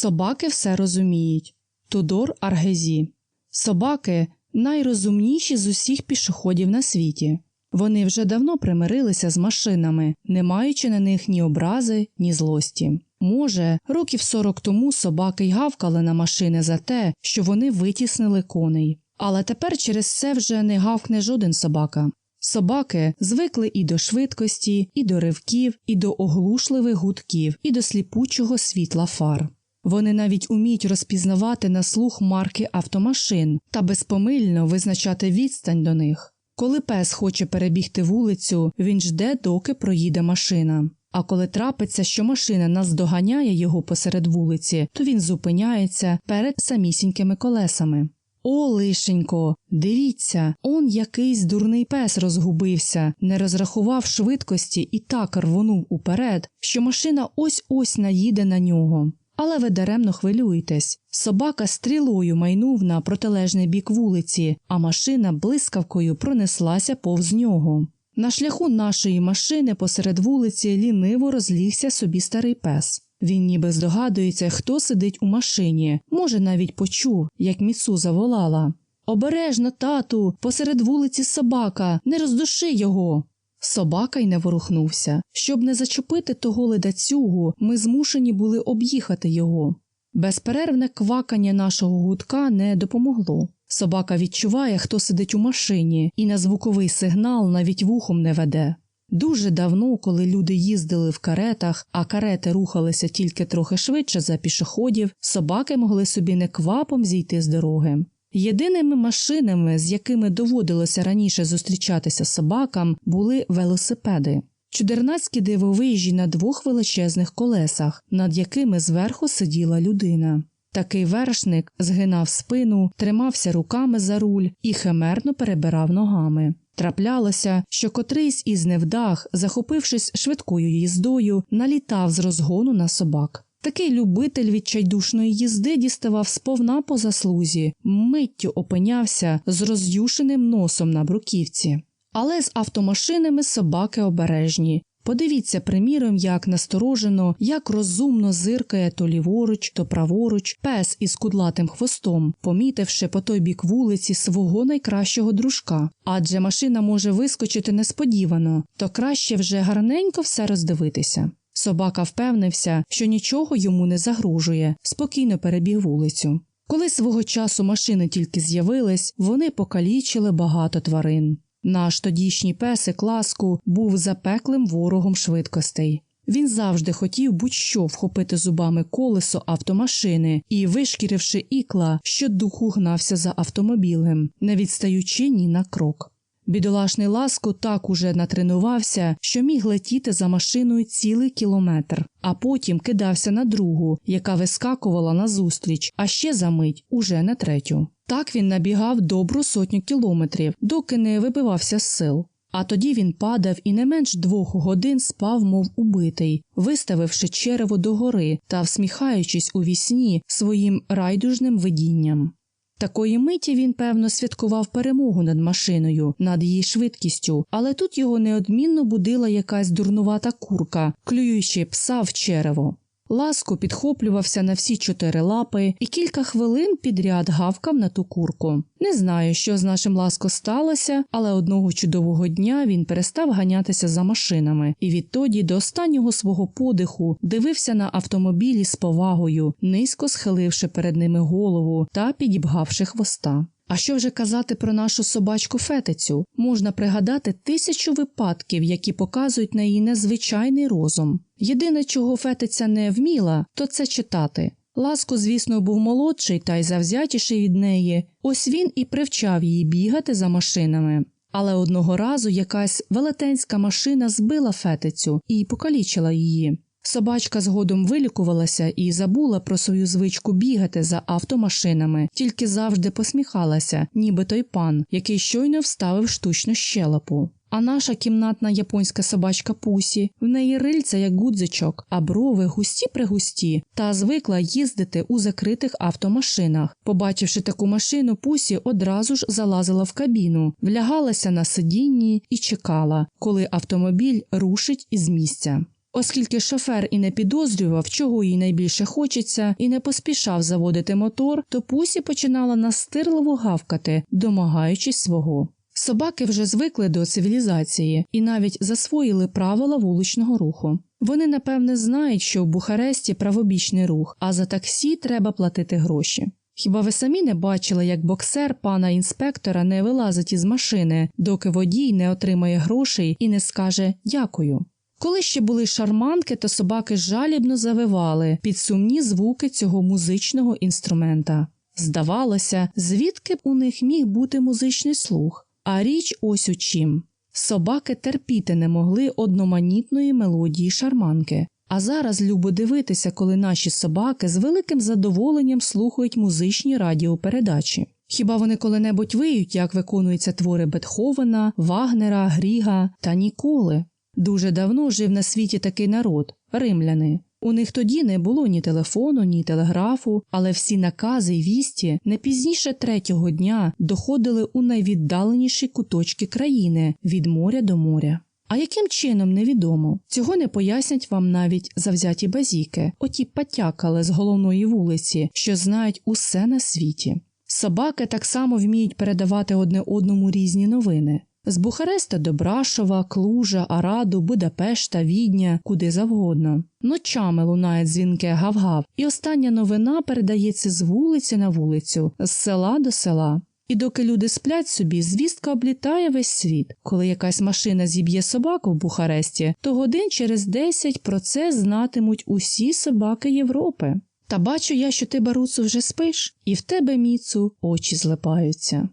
Собаки все розуміють. Тудор Аргезі. Собаки найрозумніші з усіх пішоходів на світі. Вони вже давно примирилися з машинами, не маючи на них ні образи, ні злості. Може, років 40 тому собаки й гавкали на машини за те, що вони витіснили коней. Але тепер через це вже не гавкне жоден собака. Собаки звикли і до швидкості, і до ривків, і до оглушливих гудків, і до сліпучого світла фар. Вони навіть уміють розпізнавати на слух марки автомашин та безпомильно визначати відстань до них. Коли пес хоче перебігти вулицю, він жде, доки проїде машина. А коли трапиться, що машина наздоганяє його посеред вулиці, то він зупиняється перед самісінькими колесами. О, лишенько, дивіться, он якийсь дурний пес розгубився, не розрахував швидкості і так рвонув уперед, що машина ось ось наїде на нього. Але ви даремно хвилюєтесь. Собака стрілою майнув на протилежний бік вулиці, а машина блискавкою пронеслася повз нього. На шляху нашої машини посеред вулиці ліниво розлігся собі старий пес. Він ніби здогадується, хто сидить у машині, може, навіть почув, як міцу заволала. Обережно, тату, посеред вулиці собака, не роздуши його. Собака й не ворухнувся. Щоб не зачепити того ледацюгу, ми змушені були об'їхати його. Безперервне квакання нашого гудка не допомогло. Собака відчуває, хто сидить у машині, і на звуковий сигнал навіть вухом не веде. Дуже давно, коли люди їздили в каретах, а карети рухалися тільки трохи швидше за пішоходів, собаки могли собі неквапом зійти з дороги. Єдиними машинами, з якими доводилося раніше зустрічатися собакам, були велосипеди. Чудернацькі дивовижі на двох величезних колесах, над якими зверху сиділа людина. Такий вершник згинав спину, тримався руками за руль і химерно перебирав ногами. Траплялося, що котрийсь із невдах, захопившись швидкою їздою, налітав з розгону на собак. Такий любитель відчайдушної їзди діставав сповна по заслузі, миттю опинявся з роз'юшеним носом на бруківці. Але з автомашинами собаки обережні. Подивіться, приміром, як насторожено, як розумно зиркає то ліворуч, то праворуч, пес із кудлатим хвостом, помітивши по той бік вулиці свого найкращого дружка. Адже машина може вискочити несподівано, то краще вже гарненько все роздивитися. Собака впевнився, що нічого йому не загрожує, спокійно перебіг вулицю. Коли свого часу машини тільки з'явились, вони покалічили багато тварин. Наш тодішній песик ласку був запеклим ворогом швидкостей. Він завжди хотів будь-що вхопити зубами колесо автомашини і, вишкіривши ікла, щодуху гнався за автомобілем, не відстаючи ні на крок. Бідолашний ласко так уже натренувався, що міг летіти за машиною цілий кілометр, а потім кидався на другу, яка вискакувала назустріч, а ще за мить уже на третю. Так він набігав добру сотню кілометрів, доки не вибивався з сил. А тоді він падав і не менш двох годин спав, мов убитий, виставивши черево догори та всміхаючись у вісні своїм райдужним видінням. Такої миті він, певно, святкував перемогу над машиною, над її швидкістю, але тут його неодмінно будила якась дурнувата курка, клюючи пса в черево. Ласко підхоплювався на всі чотири лапи і кілька хвилин підряд гавкав на ту курку. Не знаю, що з нашим ласко сталося, але одного чудового дня він перестав ганятися за машинами і відтоді до останнього свого подиху дивився на автомобілі з повагою, низько схиливши перед ними голову та підібгавши хвоста. А що вже казати про нашу собачку фетицю? Можна пригадати тисячу випадків, які показують на її незвичайний розум. Єдине, чого фетиця не вміла, то це читати. Ласко, звісно, був молодший та й завзятіший від неї. Ось він і привчав її бігати за машинами. Але одного разу якась велетенська машина збила фетицю і покалічила її. Собачка згодом вилікувалася і забула про свою звичку бігати за автомашинами, тільки завжди посміхалася, ніби той пан, який щойно вставив штучну щелепу. А наша кімнатна японська собачка Пусі, в неї рильця як гудзичок, а брови густі пригусті, та звикла їздити у закритих автомашинах. Побачивши таку машину, Пусі одразу ж залазила в кабіну, влягалася на сидінні і чекала, коли автомобіль рушить із місця. Оскільки шофер і не підозрював, чого їй найбільше хочеться, і не поспішав заводити мотор, то Пусі починала настирливо гавкати, домагаючись свого. Собаки вже звикли до цивілізації і навіть засвоїли правила вуличного руху. Вони, напевне, знають, що в Бухаресті правобічний рух, а за таксі треба платити гроші. Хіба ви самі не бачили, як боксер пана інспектора не вилазить із машини, доки водій не отримає грошей і не скаже дякую? Коли ще були шарманки, то собаки жалібно завивали під сумні звуки цього музичного інструмента. Здавалося, звідки б у них міг бути музичний слух, а річ ось у чим. Собаки терпіти не могли одноманітної мелодії шарманки, а зараз любо дивитися, коли наші собаки з великим задоволенням слухають музичні радіопередачі. Хіба вони коли-небудь виють, як виконуються твори Бетховена, Вагнера, Гріга та ніколи. Дуже давно жив на світі такий народ римляни. У них тоді не було ні телефону, ні телеграфу, але всі накази й вісті не пізніше третього дня доходили у найвіддаленіші куточки країни від моря до моря. А яким чином невідомо. Цього не пояснять вам навіть завзяті базіки, оті патякали з головної вулиці, що знають усе на світі. Собаки так само вміють передавати одне одному різні новини. З Бухареста до Брашова, Клужа, Араду, Будапешта, Відня, куди завгодно. Ночами лунає дзвінке гав-гав, і остання новина передається з вулиці на вулицю, з села до села. І доки люди сплять собі, звістка облітає весь світ. Коли якась машина зіб'є собаку в Бухаресті, то годин через десять про це знатимуть усі собаки Європи. Та бачу я, що ти, Баруцу, вже спиш, і в тебе, Міцу, очі злипаються.